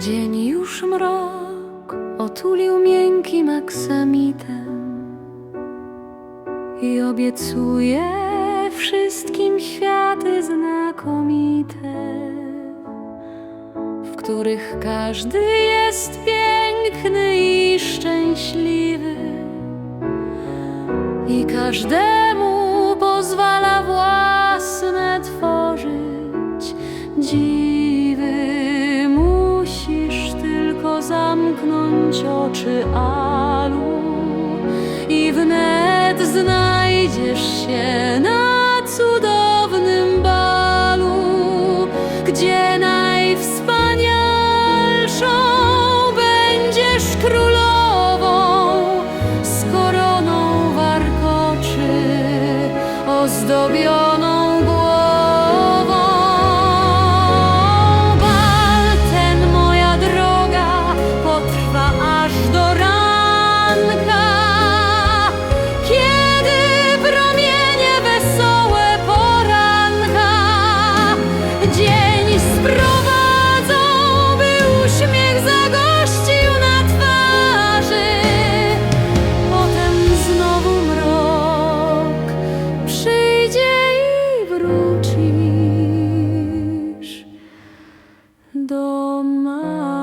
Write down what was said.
Dzień już mrok otulił miękkim aksamitem i obiecuje wszystkim światy znakomite, w których każdy jest piękny i szczęśliwy i każdemu zamknąć oczy alu i wnet znajdziesz się na cudownym balu, gdzie najwspanialszą będziesz królową z koroną warkoczy ozdobioną. Domani.